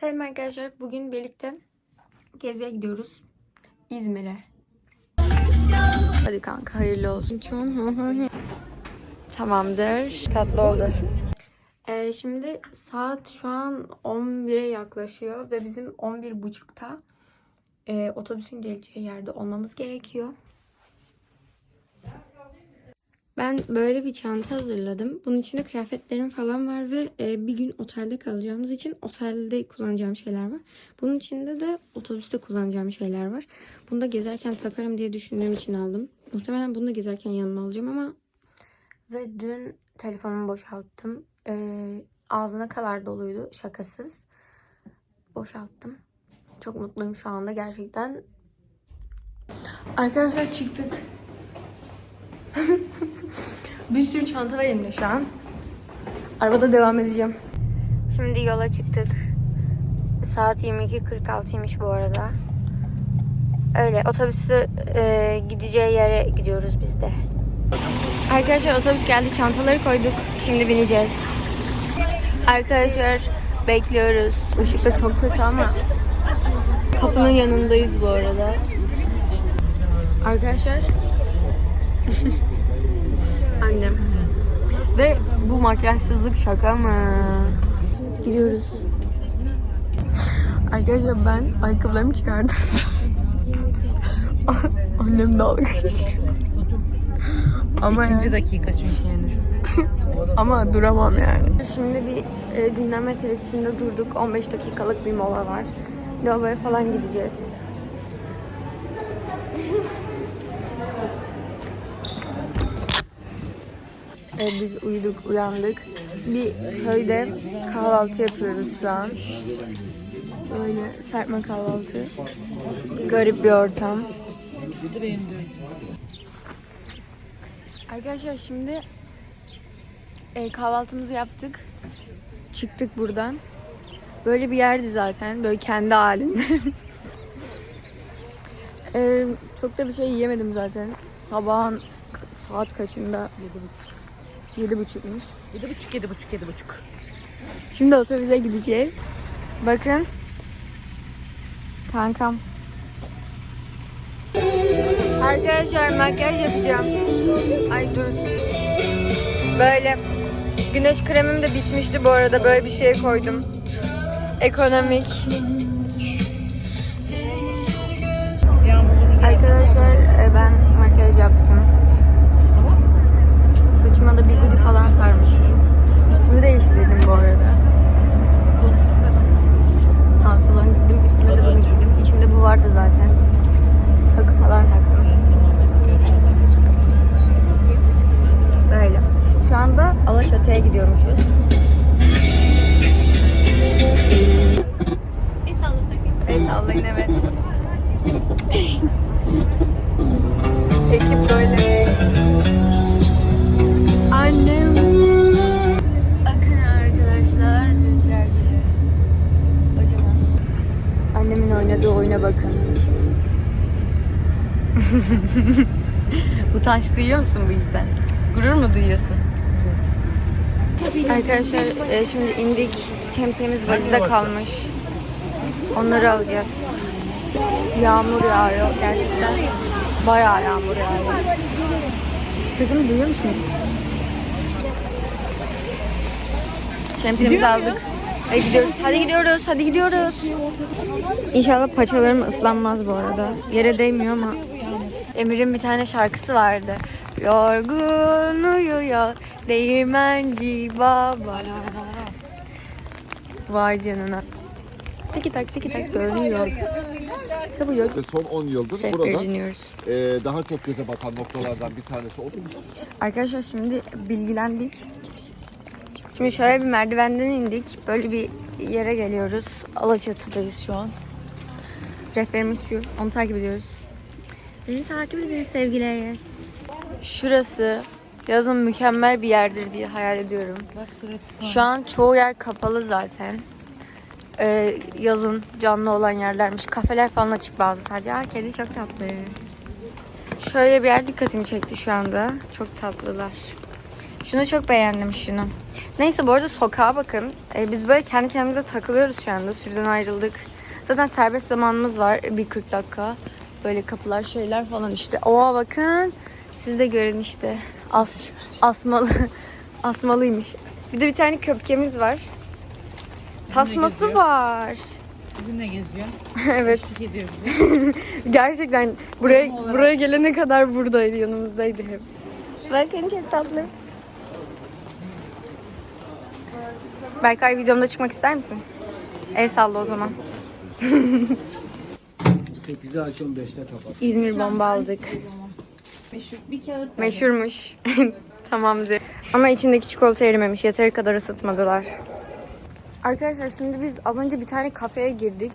Selam arkadaşlar. Bugün birlikte geziye gidiyoruz. İzmir'e. Hadi kanka hayırlı olsun. Tamamdır. Tatlı oldu. Ee, şimdi saat şu an 11'e yaklaşıyor ve bizim 11.30'da e, otobüsün geleceği yerde olmamız gerekiyor. Ben böyle bir çanta hazırladım. Bunun içinde kıyafetlerim falan var ve e, bir gün otelde kalacağımız için otelde kullanacağım şeyler var. Bunun içinde de otobüste kullanacağım şeyler var. Bunu da gezerken takarım diye düşündüğüm için aldım. Muhtemelen bunu da gezerken yanıma alacağım ama... Ve dün telefonumu boşalttım. E, ağzına kadar doluydu şakasız. Boşalttım. Çok mutluyum şu anda gerçekten. Arkadaşlar çıktık. bir sürü çanta var elimde şu an. Arabada devam edeceğim. Şimdi yola çıktık. Saat 22.46'ymış bu arada. Öyle otobüsü e, gideceği yere gidiyoruz biz de. Arkadaşlar otobüs geldi. Çantaları koyduk. Şimdi bineceğiz. Arkadaşlar bekliyoruz. Işık da çok kötü ama kapının yanındayız bu arada. Arkadaşlar Annem. Ve bu makyajsızlık şaka mı? Gidiyoruz. Arkadaşlar ben ayakkabılarımı çıkardım. Annem dalga geçiyor. Ama İkinci dakika çünkü henüz. ama duramam yani. Şimdi bir e, dinlenme tesisinde durduk. 15 dakikalık bir mola var. Lavaboya falan gideceğiz. E, biz uyuduk, uyandık. Bir köyde kahvaltı yapıyoruz şu an. Böyle serpme kahvaltı. Garip bir ortam. Arkadaşlar şimdi e, kahvaltımızı yaptık. Çıktık buradan. Böyle bir yerdi zaten. Böyle kendi halinde. E, çok da bir şey yiyemedim zaten. Sabahın saat kaçında? Yedi buçukmuş. Yedi buçuk, yedi buçuk, yedi buçuk. Şimdi otobüse gideceğiz. Bakın. Kankam. Arkadaşlar makyaj yapacağım. Ay dur. Böyle. Güneş kremim de bitmişti bu arada. Böyle bir şey koydum. Ekonomik. Arkadaşlar e, ben makyaj yaptım. Saçıma da bir goodie falan sarmıştım. Üstümü değiştirdim bu arada. Arkadaşlar e, şimdi indik. Şemsiyemiz valizde kalmış. Onları alacağız. Yağmur yağıyor gerçekten. Bayağı yağmur yağıyor. Sesimi duyuyor musunuz? Şemsiyemizi aldık. Hadi gidiyoruz. Hadi gidiyoruz. Hadi gidiyoruz. İnşallah paçalarım ıslanmaz bu arada. Yere değmiyor ama. Emir'in bir tane şarkısı vardı. Yorgun uyuyor değirmenci baba. Vay canına. Tiki tak tiki tak görünüyor. Çabucak. Ve son 10 yıldır Rehberi burada dinliyoruz. e, daha çok göze batan noktalardan bir tanesi oldu. Arkadaşlar şimdi bilgilendik. Şimdi şöyle bir merdivenden indik. Böyle bir yere geliyoruz. Alaçatı'dayız şu an. Rehberimiz şu. Onu takip ediyoruz. Beni takip edin sevgili heyet. Şurası yazın mükemmel bir yerdir diye hayal ediyorum. Şu an çoğu yer kapalı zaten. Ee, yazın canlı olan yerlermiş. Kafeler falan açık bazı sadece. Aa, kedi çok tatlı. Şöyle bir yer dikkatimi çekti şu anda. Çok tatlılar. Şunu çok beğendim şunu. Neyse bu arada sokağa bakın. Ee, biz böyle kendi kendimize takılıyoruz şu anda. Sürüden ayrıldık. Zaten serbest zamanımız var. Bir 40 dakika. Böyle kapılar şeyler falan işte. Oha bakın. Siz de görün işte. As, asmalı. Asmalıymış. Bir de bir tane köpkemiz var. Tasması geziyor. var. Bizimle geziyor. evet. Eşlik ediyor bize. Gerçekten buraya olarak. buraya gelene kadar buradaydı, yanımızdaydı hep. Bakın çok tatlı. Berkay videomda çıkmak ister misin? El salla o zaman. 8'de akşam 5'te kapat. İzmir bomba aldık. Meşhur bir kağıt. Meşhurmuş. Tamamdır. Ama içindeki çikolata erimemiş. Yeteri kadar ısıtmadılar. Arkadaşlar şimdi biz az önce bir tane kafeye girdik.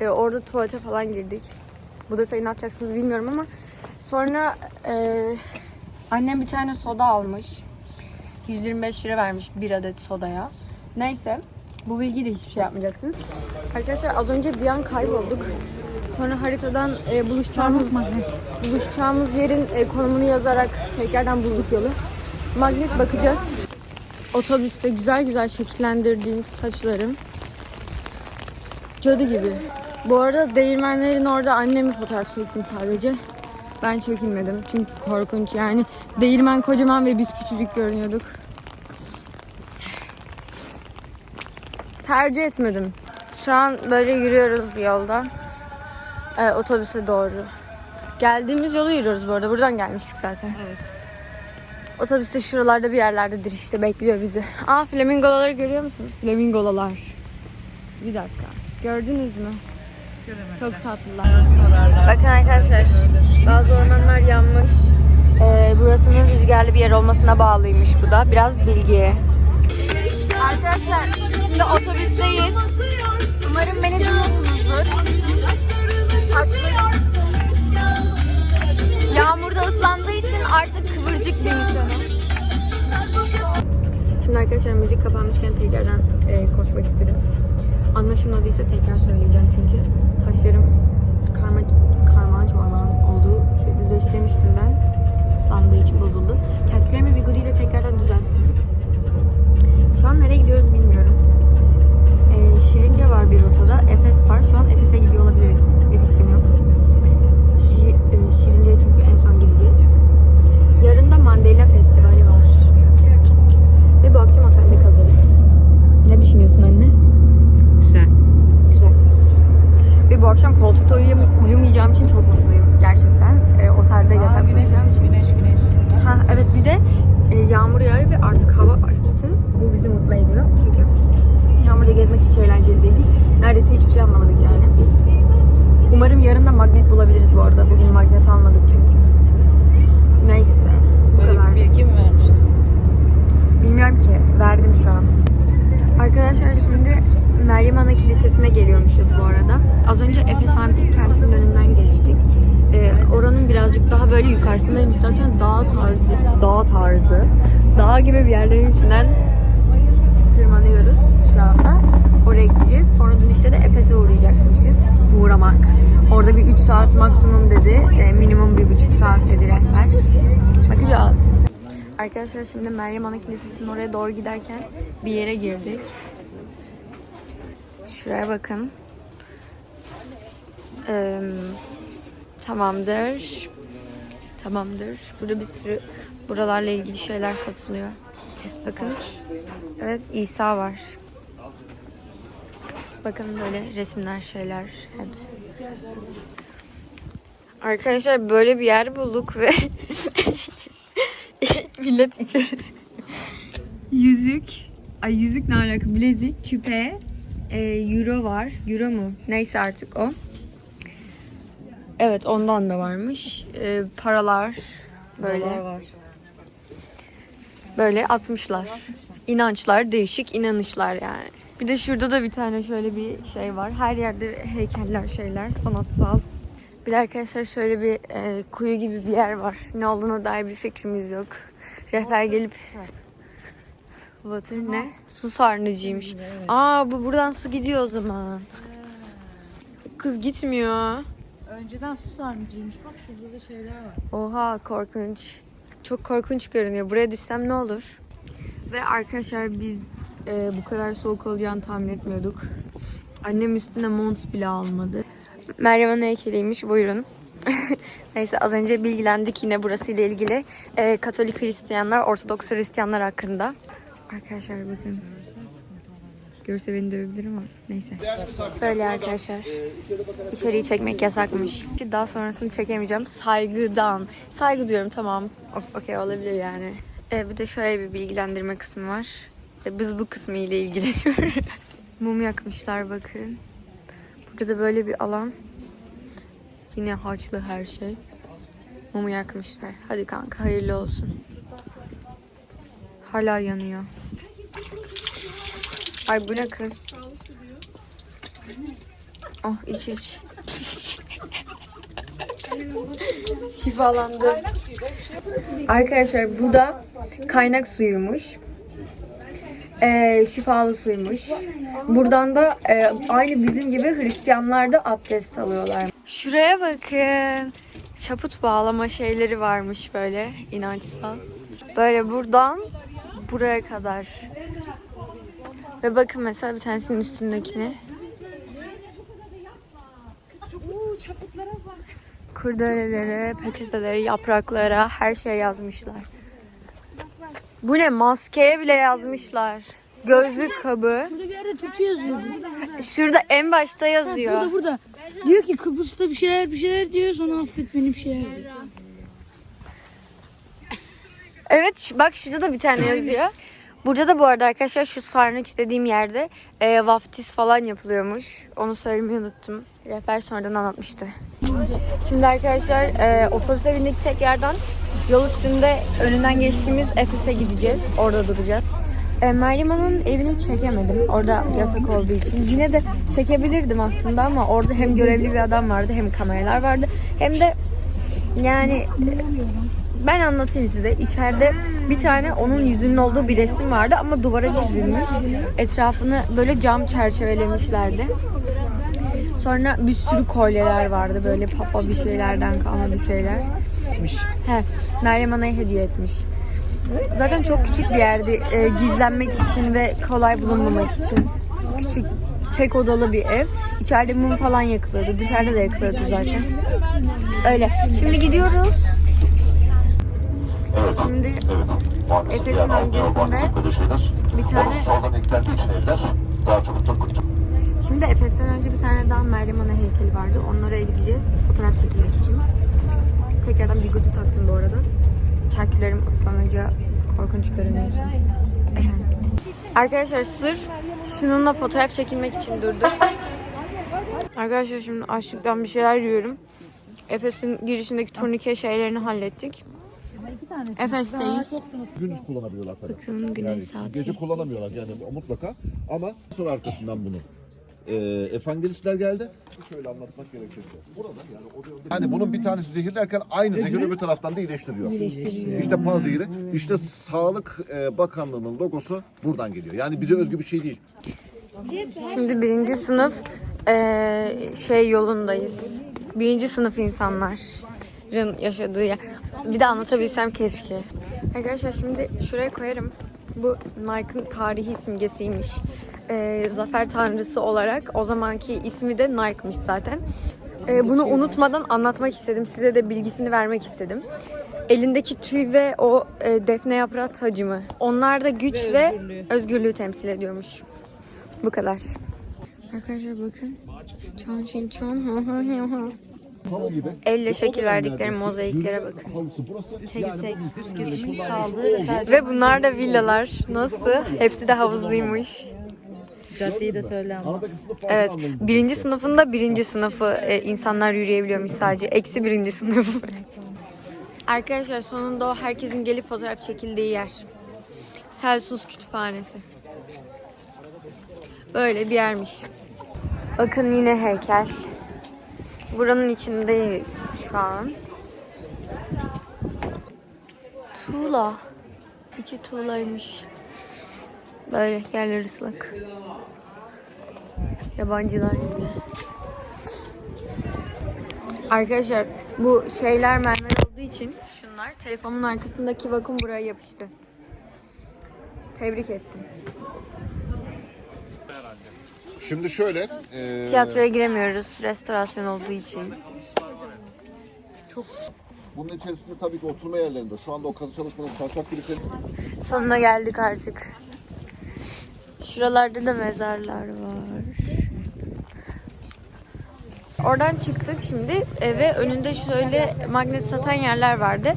Ee, orada tuvalete falan girdik. Bu detayı ne yapacaksınız bilmiyorum ama sonra e, annem bir tane soda almış. 125 lira vermiş bir adet sodaya. Neyse. Bu bilgi de hiçbir şey yapmayacaksınız. Arkadaşlar az önce bir an kaybolduk. Sonra haritadan e, buluşacağımız buluşacağımız yerin e, konumunu yazarak tekrardan bulduk yolu. Magnet bakacağız. Otobüste güzel güzel şekillendirdiğim saçlarım. Cadı gibi. Bu arada değirmenlerin orada annemi fotoğraf çektim sadece. Ben çekilmedim çünkü korkunç yani. Değirmen kocaman ve biz küçücük görünüyorduk. Tercih etmedim. Şu an böyle yürüyoruz bir yoldan. Ee, otobüse doğru. Geldiğimiz yolu yürüyoruz bu arada. Buradan gelmiştik zaten. Evet. Otobüs de şuralarda bir yerlerdedir işte bekliyor bizi. Aa flamingolaları görüyor musunuz? Flamingolalar. Bir dakika. Gördünüz mü? Çok tatlılar. Bakın arkadaşlar bazı ormanlar yanmış. Ee, burasının rüzgarlı bir yer olmasına bağlıymış bu da. Biraz bilgi. Arkadaşlar şimdi otobüsteyiz. Umarım beni duyuyorsunuzdur. Yağmurda ıslandığı için artık kıvırcık bir insanım. Şimdi arkadaşlar müzik kapanmışken tekrardan e, konuşmak istedim. Anlaşılmadıysa tekrar söyleyeceğim çünkü saçlarım karma, karman çorman oldu. Düzleştirmiştim ben. Islandığı için bozuldu. Kelklerimi bir ile tekrardan düzelttim. Şu an nereye gidiyoruz bilmiyorum. E, Şirince var bir rotada. Efes var. Şu an Efes'e gidiyor olabiliriz. Bir fikrim yok. Şi, e, Şirince'ye çünkü en son gideceğiz. Yarın da Mandela Festivali var. Ve bu akşam otelde kalırız. Ne düşünüyorsun anne? Güzel. Güzel. Ve bu akşam koltukta uyuyam- uyumayacağım için çok mutluyum. Gerçekten. E, otelde yatakta uyuyacağım için. Güneş güneş. Ha evet bir de e, yağmur yağıyor ve artık hava açtı. Bu bizi mutlu ediyor. Çünkü yağmurda gezmek hiç eğlenceli değil. Neredeyse hiçbir şey anlamadık yani. Umarım yarın da magnet bulabiliriz bu arada. Bugün magnet almadık çünkü. Neyse. Bu Böyle kadar. bir bilgi mi vermiştin? Bilmiyorum ki. Verdim şu an. Arkadaşlar şimdi Meryem Ana Kilisesi'ne geliyormuşuz bu arada. Az önce Efes Antik Kenti'nin önünden geçtik. Ee, oranın birazcık daha böyle yukarısındaymış zaten dağ tarzı, dağ tarzı, dağ gibi bir yerlerin içinden tırmanıyoruz şu anda. Oraya gideceğiz. Sonra dönüşte de Efes'e uğrayacakmışız. Uğramak. Orada bir 3 saat maksimum dedi. E, minimum bir buçuk saat dedi rehber. Bakacağız. Arkadaşlar şimdi Meryem Ana Kilisesi'nin oraya doğru giderken bir yere girdik. Şuraya bakın. Ee, tamamdır. Tamamdır. Burada bir sürü buralarla ilgili şeyler satılıyor. Bakın. Evet İsa var. Bakın böyle resimler şeyler hep. Arkadaşlar böyle bir yer bulduk ve millet içeri. yüzük. Ay yüzük ne alaka? Bilezik, küpe, e, euro var. Euro mu? Neyse artık o. Evet ondan da varmış. E, paralar böyle. Dolar var. Böyle atmışlar. İnançlar, değişik inanışlar yani. Bir de şurada da bir tane şöyle bir şey var. Her yerde heykeller, şeyler, sanatsal. Bir de arkadaşlar şöyle bir e, kuyu gibi bir yer var. Ne olduğuna dair bir fikrimiz yok. Rehber gelip Water ne? Su sarnıcıymış. Aa bu buradan su gidiyor o zaman. Kız gitmiyor. Önceden su sarnıcıymış. Bak şurada da şeyler var. Oha korkunç. Çok korkunç görünüyor. Buraya düşsem ne olur? Ve arkadaşlar biz e, bu kadar soğuk olacağını tahmin etmiyorduk. Annem üstüne mont bile almadı. Meryem Ana heykeliymiş buyurun. Neyse az önce bilgilendik yine burası ile ilgili. E, Katolik Hristiyanlar, Ortodoks Hristiyanlar hakkında. Arkadaşlar bakın. Görse beni dövebilir ama neyse. Böyle arkadaşlar. İçeriği çekmek yasakmış. Daha sonrasını çekemeyeceğim. Saygıdan. Saygı diyorum tamam. Okey olabilir yani. E, bir de şöyle bir bilgilendirme kısmı var. E, biz bu kısmı ile ilgileniyoruz. Mum yakmışlar bakın. Burada da böyle bir alan. Yine haçlı her şey. Mumu yakmışlar. Hadi kanka hayırlı olsun. Hala yanıyor. Ay bu ne kız? Oh iç iç. Şifalandı. Arkadaşlar bu da kaynak suyuymuş. Ee, şifalı suymuş. Buradan da e, aynı bizim gibi Hristiyanlar da abdest alıyorlar. Şuraya bakın. Çaput bağlama şeyleri varmış böyle inançsal. Böyle buradan buraya kadar. Ve bakın mesela bir tanesinin üstündekini. Kurdelelere, peçetelere, yapraklara her şey yazmışlar. Bu ne? Maskeye bile yazmışlar. Gözlük kabı. Burada bir yerde Türkçe yazıyor. Şurada en başta yazıyor. Burada burada. Diyor ki Kıbrıs'ta bir şeyler bir şeyler diyor sonra affet beni bir şeyler diyor. Evet şu- bak şurada da bir tane yazıyor. Burada da bu arada arkadaşlar şu sarnıç dediğim yerde e, vaftiz falan yapılıyormuş. Onu söylemeyi unuttum. Rehber sonradan anlatmıştı. Şimdi arkadaşlar e, otobüse bindik tekrardan. Yol üstünde önünden geçtiğimiz Efes'e gideceğiz. Orada duracağız. E, Meryem Hanım'ın evini çekemedim. Orada yasak olduğu için. Yine de çekebilirdim aslında ama orada hem görevli bir adam vardı hem kameralar vardı. Hem de yani ben anlatayım size. İçeride bir tane onun yüzünün olduğu bir resim vardı ama duvara çizilmiş. Etrafını böyle cam çerçevelemişlerdi. Sonra bir sürü kolyeler vardı böyle papa bir şeylerden kalma bir şeyler. He, Meryem Ana'ya hediye etmiş. Zaten çok küçük bir yerdi. e, gizlenmek için ve kolay bulunmamak için. Küçük tek odalı bir ev. İçeride mum falan yakılıyordu. Dışarıda da yakılıyordu zaten. Öyle. Şimdi gidiyoruz. Şimdi Efes'in öncesinde bir tane Sağdan eklendiği için eller daha çabuk dokunacak. Şimdi Efes'ten önce bir tane daha Meryem Ana heykeli vardı. Onlara gideceğiz fotoğraf çekilmek için. Tekrardan bigoti taktım bu arada. Kerkülerim ıslanınca korkunç görünüyor. Arkadaşlar sırf şununla fotoğraf çekilmek için durduk. Arkadaşlar şimdi açlıktan bir şeyler yiyorum. Efes'in girişindeki turnike şeylerini hallettik. Efes'teyiz. Gündüz kullanabiliyorlar tabii. Bakın güneş Yani saati. gece kullanamıyorlar yani mutlaka ama sonra arkasından bunu. Ee, evangelistler geldi. Şöyle anlatmak gerekirse. Burada yani o Hani bunun bir tanesi zehirlerken aynı zehir öbür taraftan da iyileştiriyor. İşte panzehiri. İşte Sağlık e, Bakanlığı'nın logosu buradan geliyor. Yani bize özgü bir şey değil. Şimdi birinci sınıf eee, şey yolundayız. Birinci sınıf insanların yaşadığı yer. Bir de anlatabilsem keşke. Arkadaşlar şimdi şuraya koyarım. Bu Nike'ın tarihi simgesiymiş. Eee, Zafer Tanrısı olarak. O zamanki ismi de Nike'mış zaten. Eee, bunu unutmadan anlatmak istedim. Size de bilgisini vermek istedim. Elindeki tüy ve o e, defne yaprağı tacımı. Onlar da güç ve özgürlüğü temsil ediyormuş. Bu kadar. Arkadaşlar bakın. Çon çin çon. Elle şekil verdikleri mozaiklere bakın. Tek yani tek. kullanmış Ve bunlar da villalar. Nasıl? Hepsi de havuzluymuş. Caddeyi de söyle ama. Evet. Birinci sınıfında birinci sınıfı e, insanlar yürüyebiliyormuş sadece. Eksi birinci sınıf. Arkadaşlar sonunda o herkesin gelip fotoğraf çekildiği yer. Celsus Kütüphanesi. Böyle bir yermiş. Bakın yine heykel. Buranın içindeyiz şu an. Tuğla. İçi tuğlaymış. Böyle yerler ıslak. Yabancılar yine. Arkadaşlar bu şeyler mermer olduğu için şunlar telefonun arkasındaki vakum buraya yapıştı. Tebrik ettim. Şimdi şöyle. e, Tiyatroya giremiyoruz restorasyon olduğu için. Bunun içerisinde tabii ki oturma yerlerinde. Şu anda o kazı çalışmanın sarsak kilise Sonuna geldik artık. Şuralarda da mezarlar var. Oradan çıktık şimdi ve önünde şöyle magnet satan yerler vardı.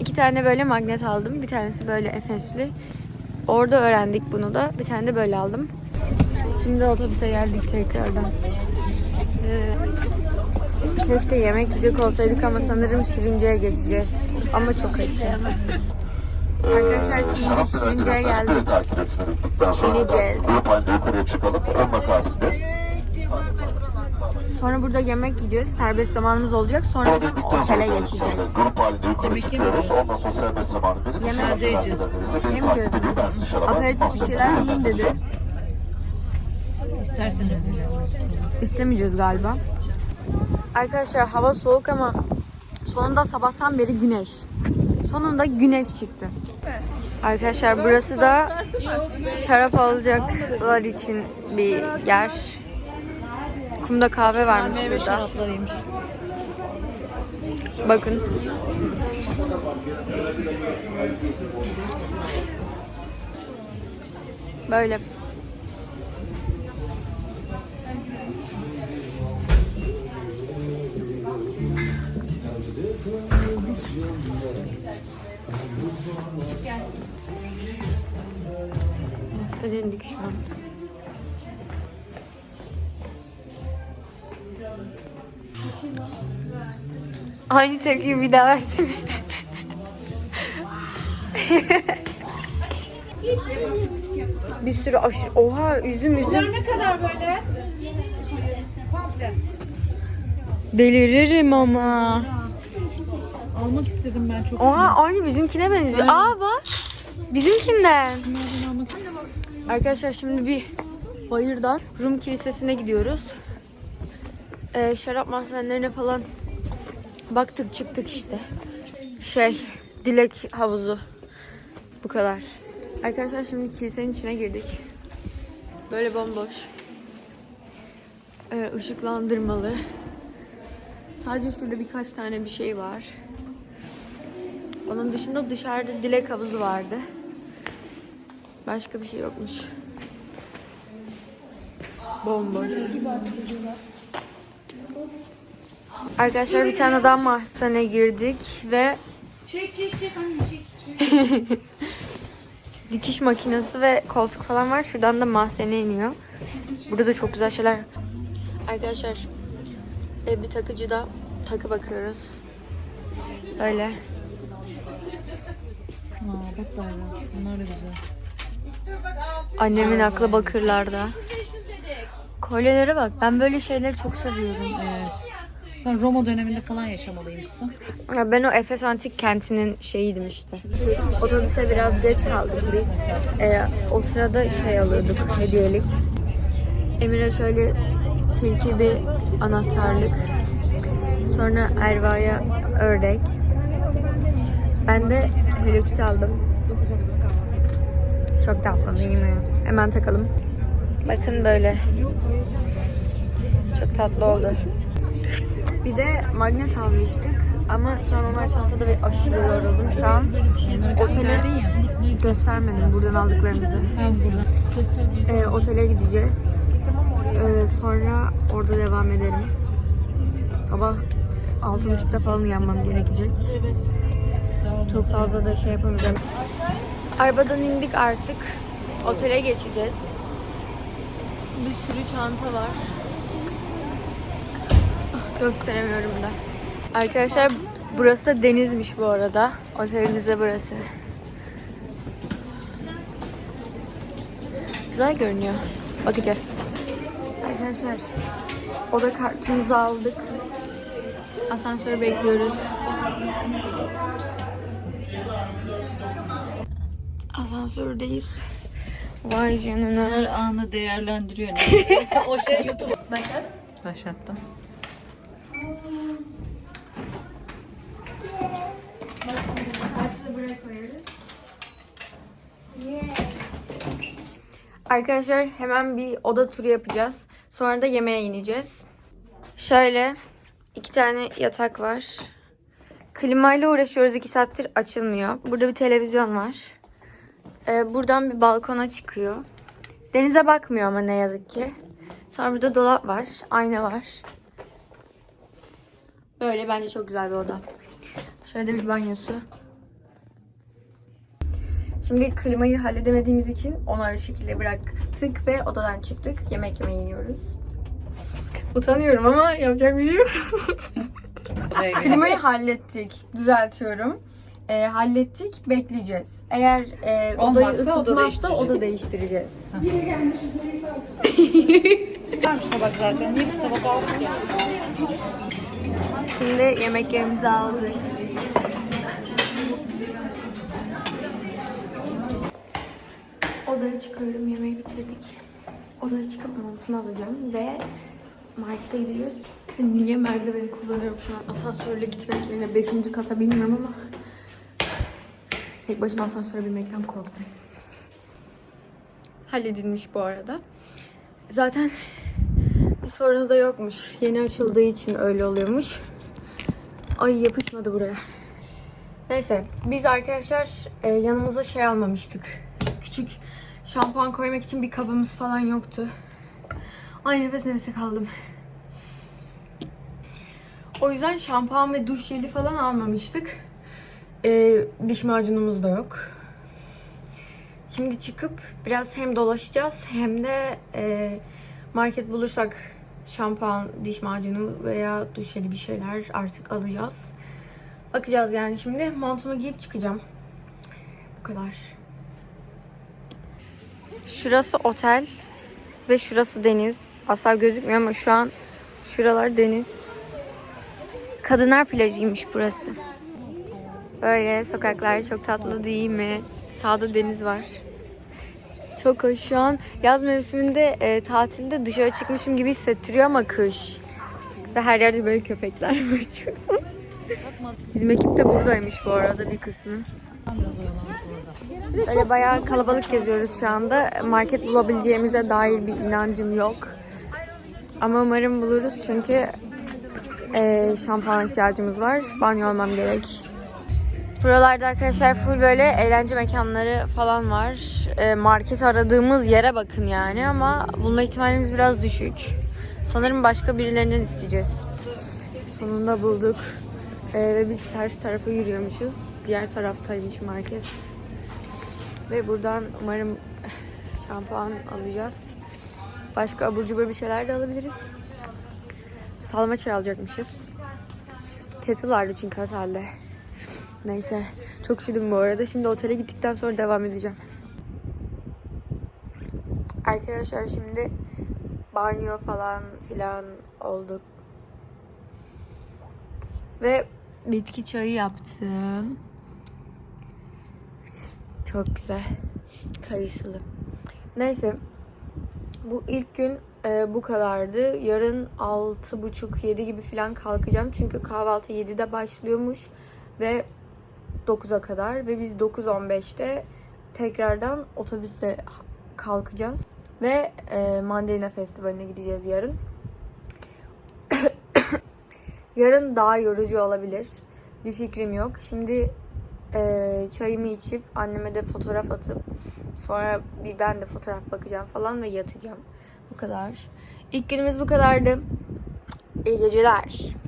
İki tane böyle magnet aldım. Bir tanesi böyle Efesli. Orada öğrendik bunu da. Bir tane de böyle aldım. Şimdi otobüse geldik tekrardan. Ee, keşke yemek yiyecek olsaydık ama sanırım Şirince'ye geçeceğiz. Ama çok açım. Arkadaşlar şimdi Şirince'ye geldik. takip etsin dedikten sonra da grup halinde yukarıya çıkalım. Onun akabinde Sonra burada yemek yiyeceğiz. Serbest zamanımız olacak. Sonra da Döndükten sonra otele da geçeceğiz. grup halinde yukarı çıkıyoruz. Ondan sonra serbest zamanı verip Yemek şarap yiyeceğiz. vergilerinizi beni Yemeyeceğiz takip edin. Ben sizi şaraba Aperatif bir şeyler yiyin dedi. İsterseniz İstemeyeceğiz galiba. Arkadaşlar hava soğuk ama sonunda sabahtan beri güneş. Sonunda güneş çıktı. Arkadaşlar burası da şarap alacaklar için bir yer. Kumda kahve varmış burada. şaraplarıymış. Bakın. Böyle. Nasıl dindik şu an? Aynı tepkiyi bir daha versene. bir sürü aşırı... Oha üzüm üzüm. ne kadar böyle? Komple. Deliririm ama. Almak istedim ben çok. Oha aynı bizimkine benziyor. Aa bak. Bizimkinden. Arkadaşlar şimdi bir bayırdan Rum Kilisesi'ne gidiyoruz. Ee, şarap mahzenlerine falan baktık çıktık işte. Şey, dilek havuzu. Bu kadar. Arkadaşlar şimdi kilisenin içine girdik. Böyle bomboş. Ee, ışıklandırmalı. Sadece şurada birkaç tane bir şey var. Onun dışında dışarıda dilek havuzu vardı. Başka bir şey yokmuş. Bomboş. Arkadaşlar bir tane daha mahzene girdik ve Çek çek çek anne çek. dikiş makinesi ve koltuk falan var. Şuradan da mahzene iniyor. Burada da çok güzel şeyler. Arkadaşlar e, bir takıcıda takı bakıyoruz. Böyle. Aa bak da öyle. Bunlar da güzel. Annemin aklı bakırlarda. Kolyelere bak. Ben böyle şeyleri çok seviyorum. Evet. Sen Roma döneminde falan yaşamalıymışsın. Ya ben o Efes Antik Kenti'nin şeyiydim işte. Otobüse biraz geç kaldık biz. Ee, o sırada şey alıyorduk hediyelik. Emir'e şöyle tilki bir anahtarlık. Sonra Erva'ya ördek. Ben de Hello aldım. Çok tatlı değil mi? Hemen takalım. Bakın böyle. Çok tatlı oldu. Bir de magnet almıştık ama an onlar çantada ve aşırı yoruldum. Şu an otele göstermedim buradan aldıklarımızı. Ee, otele gideceğiz. Ee, sonra orada devam ederim. Sabah altı buçukta falan uyanmam gerekecek. Çok fazla da şey yapamayacağım. Arabadan indik artık. Otele geçeceğiz. Bir sürü çanta var. Gösteremiyorum da. Arkadaşlar burası da denizmiş bu arada. Otelimiz de burası. Güzel görünüyor. Bakacağız. Arkadaşlar oda kartımızı aldık. Asansörü bekliyoruz. Asansördeyiz. Vay canına. Her anı değerlendiriyor. o şey YouTube. Başlat. Başlattım. Arkadaşlar hemen bir oda turu yapacağız. Sonra da yemeğe ineceğiz. Şöyle iki tane yatak var. Klimayla uğraşıyoruz iki saattir açılmıyor. Burada bir televizyon var. Ee, buradan bir balkona çıkıyor. Denize bakmıyor ama ne yazık ki. Sonra burada dolap var. Ayna var. Böyle bence çok güzel bir oda. Şöyle bir banyosu. Şimdi klimayı halledemediğimiz için onu ayrı şekilde bıraktık ve odadan çıktık. Yemek yemeye iniyoruz. Utanıyorum ama yapacak bir şey yok. Klimayı hallettik. Düzeltiyorum. Ee, hallettik. Bekleyeceğiz. Eğer e, odayı Olmazsa oda ısıtmazsa oda değiştireceğiz. Varmış tabak zaten. Niye biz tabak aldık ya? Şimdi yemeklerimizi aldık. Odaya çıkıyorum. Yemeği bitirdik. Odaya çıkıp montumu alacağım ve markete gideceğiz. Niye merdiveni kullanıyorum şu an? Asansörle gitmek yerine 5. kata bilmiyorum ama tek başıma asansöre binmekten korktum. Halledilmiş bu arada. Zaten bir sorunu da yokmuş. Yeni açıldığı için öyle oluyormuş. Ay yapışmadı buraya. Neyse biz arkadaşlar e, yanımıza şey almamıştık. Küçük şampuan koymak için bir kabımız falan yoktu. Ay nefes nefese kaldım. O yüzden şampuan ve duş jeli falan almamıştık. E, diş macunumuz da yok. Şimdi çıkıp biraz hem dolaşacağız hem de e, market bulursak şampuan, diş macunu veya duş jeli bir şeyler artık alacağız. Bakacağız yani şimdi montumu giyip çıkacağım. Bu kadar. Şurası otel ve şurası deniz. Asla gözükmüyor ama şu an şuralar deniz. Kadınlar plajıymış burası. Böyle sokaklar çok tatlı değil mi? Sağda deniz var. Çok hoş şu an yaz mevsiminde e, tatilde dışarı çıkmışım gibi hissettiriyor ama kış. Ve her yerde böyle köpekler var çok. Bizim ekip de buradaymış bu arada bir kısmı. Böyle bayağı kalabalık geziyoruz şu anda. Market bulabileceğimize dair bir inancım yok. Ama umarım buluruz çünkü e, şampuan ihtiyacımız var. Banyo almam gerek. Buralarda arkadaşlar full böyle eğlence mekanları falan var. E, market aradığımız yere bakın yani ama bulma ihtimalimiz biraz düşük. Sanırım başka birilerinden isteyeceğiz. Sonunda bulduk. E, ve biz ters tarafa yürüyormuşuz. Diğer taraftaymış market. Ve buradan umarım şampuan alacağız. Başka abur cubur bir şeyler de alabiliriz. Salma çay alacakmışız. Kettle vardı çünkü otelde. Neyse. Çok üşüdüm bu arada. Şimdi otele gittikten sonra devam edeceğim. Arkadaşlar şimdi banyo falan filan olduk. Ve bitki çayı yaptım. Çok güzel. Kayısılı. Neyse. Bu ilk gün e, bu kadardı. Yarın 6.30-7 gibi falan kalkacağım. Çünkü kahvaltı 7'de başlıyormuş. Ve 9'a kadar. Ve biz 9.15'te tekrardan otobüste kalkacağız. Ve e, Mandalina Festivali'ne gideceğiz yarın. yarın daha yorucu olabilir. Bir fikrim yok. Şimdi e, çayımı içip anneme de fotoğraf atıp sonra bir ben de fotoğraf bakacağım falan ve yatacağım. Bu kadar. İlk günümüz bu kadardı. İyi geceler.